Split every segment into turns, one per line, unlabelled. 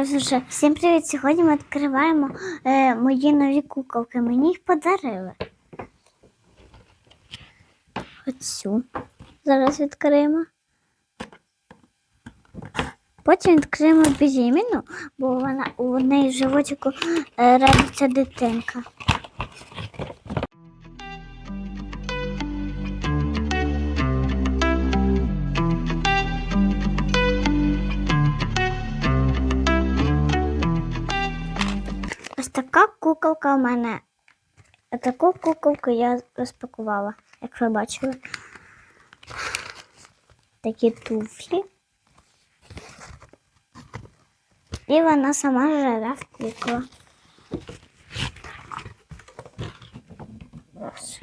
раз вже. Всім привіт! Сьогодні ми відкриваємо е, мої нові куколки. Мені їх подарили. Оцю. Зараз відкриємо. Потім відкриємо безім'яну, бо вона у неї в животику е, родиться дитинка. Куколка у мене. Таку куколку я розпакувала, як ви бачили. Такі туфлі. І вона сама в кукла. Ось.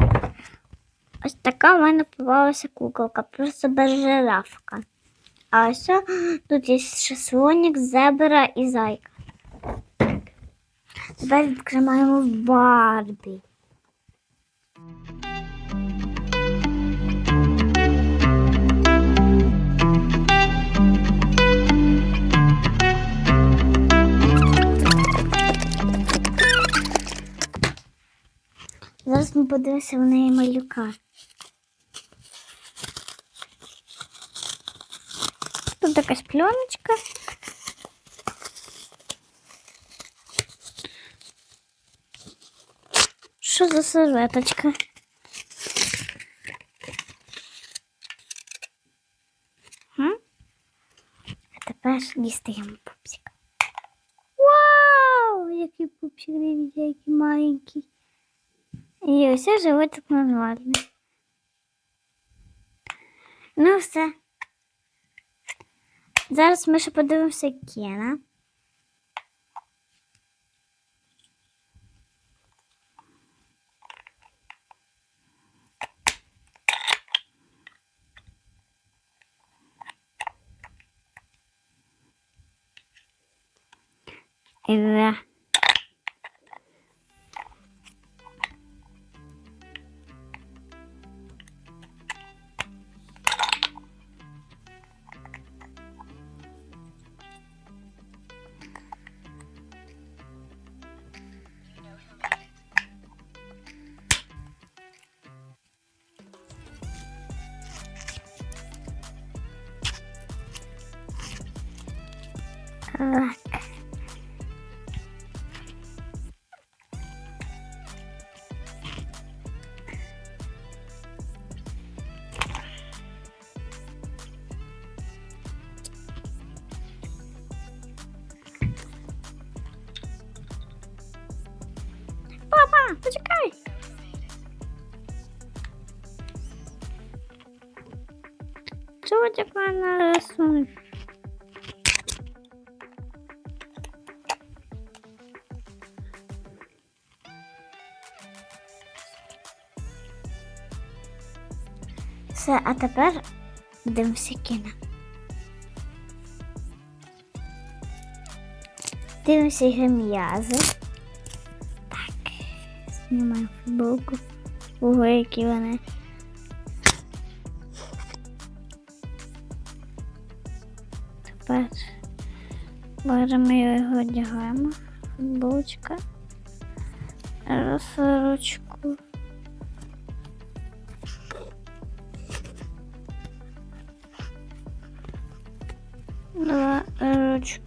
Така в мене попалася куколка, просто жирафка. А ось тут є ще слонік, зебра і зайка. Тепер відкриваємо Барбі. Зараз ми подивимося в неї малюка. Тут якась пленочка. Що за серветочка? А тепер дістаємо пупсик. Вау! Який пупсик, дивіться, який маленький. І ось животик нормальний. Ну все. Зараз ми ще подивимося Кена. eve. Ugh. Папа, почекай. Чого така на рисунок? Все, а тепер дивимося кіно. Знімаємо футболку. Ого, які вони. Тепер беремо його одягаємо. Футболочка. Розсорочку. Два ручку.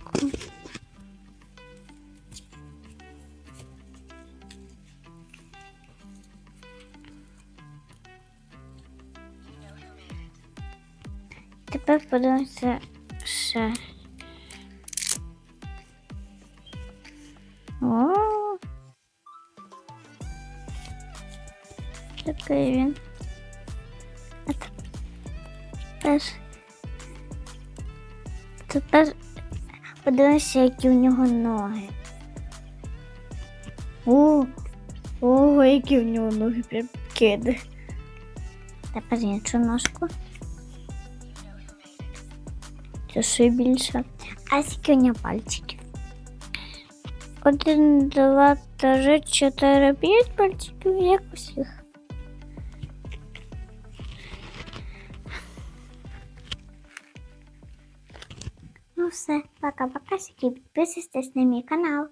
Тепер подивимося ще. О! Такий він. Тепер Тепер подивимося, які у нього ноги. О, ого, які у нього ноги прям киди. Тепер іншу ножку. Це більше. А скільки у нього пальчиків? Один, два, три, чотири, п'ять пальчиків, як усіх. Ну все. Пока-пока, підписуйтесь на мій канал.